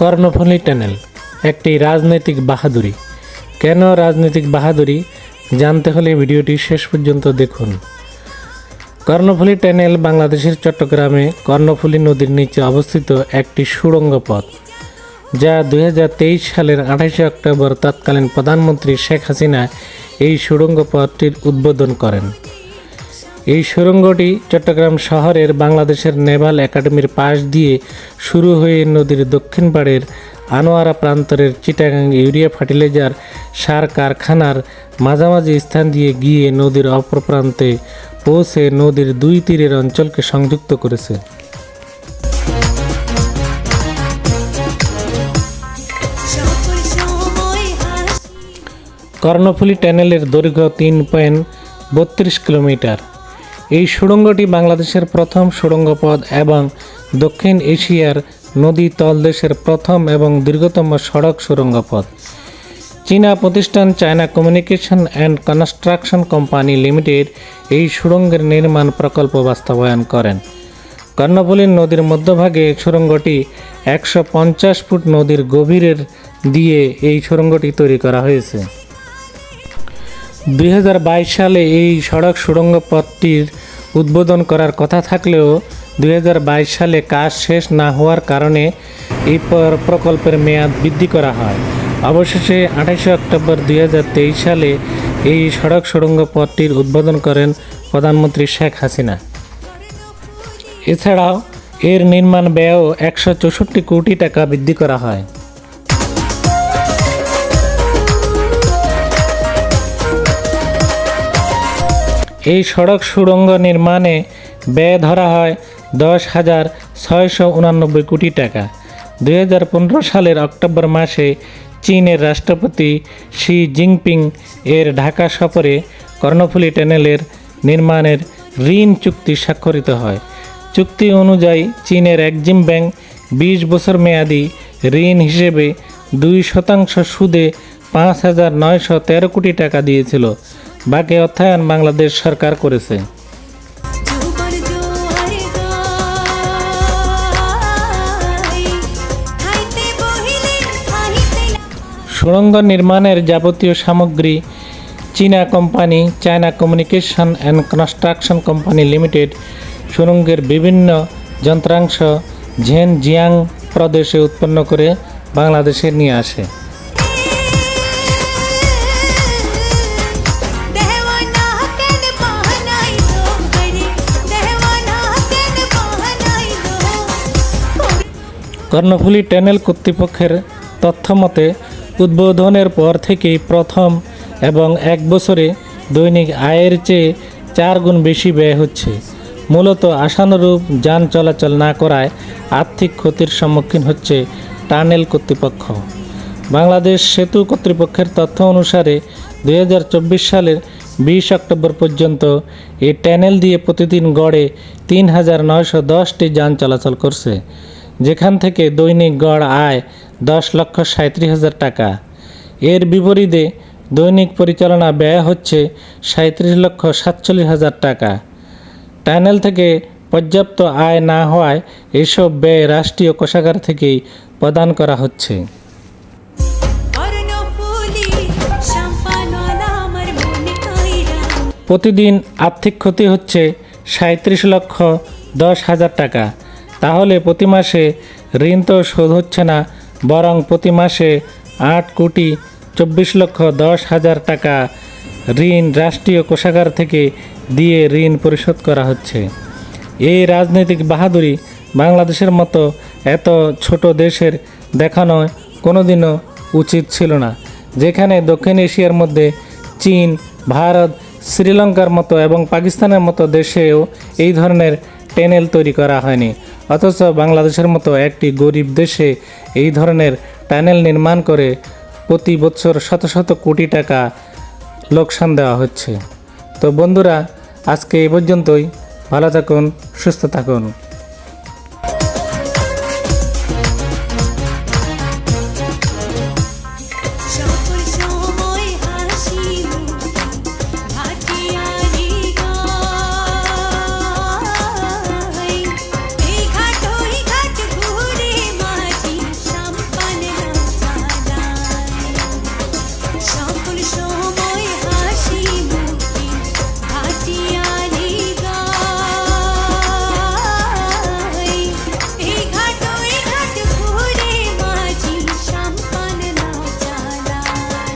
Karnaphuli tunnel একটি রাজনৈতিক বাহাদুরি। কেন রাজনৈতিক বাহাদুরি? জানতে হলে ভিডিওটি শেষ পর্যন্ত দেখুন। কর্ণফুলী টানেল বাংলাদেশের চট্টগ্রামে কর্ণফুলী নদীর নিচে অবস্থিত একটি সুড়ঙ্গ পথ। যা দু হাজার তেইশ সালের আঠাশে অক্টোবর তৎকালীন প্রধানমন্ত্রী শেখ হাসিনা এই সুড়ঙ্গ পথটির উদ্বোধন করেন। এই সুড়ঙ্গটি চট্টগ্রাম শহরের বাংলাদেশের নেভাল একাডেমির পাশ দিয়ে শুরু হয়ে নদীর দক্ষিণ পাড়ের আনোয়ারা প্রান্তরের চিটাগাং ইউরিয়া ফার্টিলাইজার সার কারখানার মাঝামাঝি স্থান দিয়ে গিয়ে নদীর অপর প্রান্তে পৌঁছে নদীর দুই তীরের অঞ্চলকে সংযুক্ত করেছে। কর্ণফুলী টানেলের দৈর্ঘ্য তিন পয়েন্ট বত্রিশ কিলোমিটার। এই সুড়ঙ্গটি বাংলাদেশের প্রথম সুড়ঙ্গ পথ এবং দক্ষিণ এশিয়ার নদী তলদেশের প্রথম এবং দীর্ঘতম সড়ক সুড়ঙ্গ পথ চীনা প্রতিষ্ঠান China communication and construction company limited এই সুড়ঙ্গের নির্মাণ প্রকল্প বাস্তবায়ন করেন। কর্ণফুলীর নদীর মধ্যভাগে সুড়ঙ্গটি একশো পঞ্চাশ ফুট নদীর গভীরের দিয়ে এই সুড়ঙ্গটি তৈরি করা হয়েছে। দুই হাজার বাইশ সালে এই সড়ক সুড়ঙ্গ পথটির উদ্বোধন করার কথা থাকলেও দুই হাজার বাইশ সালে কাজ শেষ না হওয়ার কারণে এই প্রকল্পের মেয়াদ বৃদ্ধি করা হয়। অবশেষে আঠাশে অক্টোবর দুই হাজার তেইশ সালে এই সড়ক সুড়ঙ্গ পথটির উদ্বোধন করেন প্রধানমন্ত্রী শেখ হাসিনা। এছাড়াও এর নির্মাণ ব্যয়ও একশো চৌষট্টি কোটি টাকা বৃদ্ধি করা হয়। এই সড়ক সুড়ঙ্গ নির্মাণে ব্যয় ধরা হয় দশ হাজার ছয়শো উনানব্বই কোটি টাকা। দুই হাজার পনেরো সালের অক্টোবর মাসে চীনের রাষ্ট্রপতি শি জিনপিং এর ঢাকা সফরে কর্ণফুলী টানেলের নির্মাণের ঋণ চুক্তি স্বাক্ষরিত হয়। চুক্তি অনুযায়ী চীনের এক্সিম ব্যাংক বিশ বছর মেয়াদি ঋণ হিসেবে দুই শতাংশ সুদে পাঁচ হাজার নয়শো তেরো কোটি টাকা দিয়েছিল। বাকি অর্থায়ন বাংলাদেশ সরকার করেছে। সুড়ঙ্গ নির্মাণের যাবতীয় সামগ্রী চীনা company China communication and construction company limited সুড়ঙ্গের বিভিন্ন যন্ত্রাংশ ঝেন জিয়াং প্রদেশে উৎপন্ন করে বাংলাদেশে নিয়ে আসে। কর্ণফুলী টানেল কর্তৃপক্ষের তথ্য মতে উদ্বোধনের পর থেকেই প্রথম এবং এক বছরে দৈনিক আয়ের চেয়ে চার গুণ বেশি ব্যয় হচ্ছে। মূলত আশানুরূপ যান চলাচল না করায় আর্থিক ক্ষতির সম্মুখীন হচ্ছে টানেল কর্তৃপক্ষ। বাংলাদেশ সেতু কর্তৃপক্ষের তথ্য অনুসারে দু হাজার চব্বিশ সালের বিশ অক্টোবর পর্যন্ত এই ট্যানেল দিয়ে প্রতিদিন গড়ে তিন হাজার নয়শো দশটি যান চলাচল করছে। যেখান থেকে দৈনিক গড় আয় দশ লক্ষ সাঁত্রিশ হাজার টাকা। এর বিপরীতে দৈনিক পরিচালনা ব্যয় হচ্ছে সাঁত্রিশ লক্ষ সাতচল্লিশ হাজার টাকা। টানেল থেকে পর্যাপ্ত আয় না হওয়ায় এসব ব্যয় রাষ্ট্রীয় কোষাগার থেকেই প্রদান করা হচ্ছে। প্রতিদিন আর্থিক ক্ষতি হচ্ছে সাঁত্রিশ লক্ষ দশ হাজার টাকা। তাহলে প্রতি মাসে ঋণ তো শোধ হচ্ছে না, বরং প্রতি মাসে আট কোটি চব্বিশ লক্ষ দশ হাজার টাকা ঋণ রাষ্ট্রীয় কোষাগার থেকে দিয়ে ঋণ পরিশোধ করা হচ্ছে। এই রাজনৈতিক বাহাদুরি বাংলাদেশের মতো এত ছোট দেশের দেখানো কোনোদিনও উচিত ছিল না, যেখানে দক্ষিণ এশিয়ার মধ্যে চীন, ভারত, শ্রীলঙ্কার মতো এবং পাকিস্তানের মতো দেশেও এই ধরনের টেনেল তৈরি করা হয়নি। অথচ বাংলাদেশের মতো একটি গরিব দেশে এই ধরনের টানেল নির্মাণ করে প্রতি বছর শত শত কোটি টাকা লোকসান দেওয়া হচ্ছে। তো বন্ধুরা, আজকে এ পর্যন্তই। ভালো থাকুন, সুস্থ থাকুন।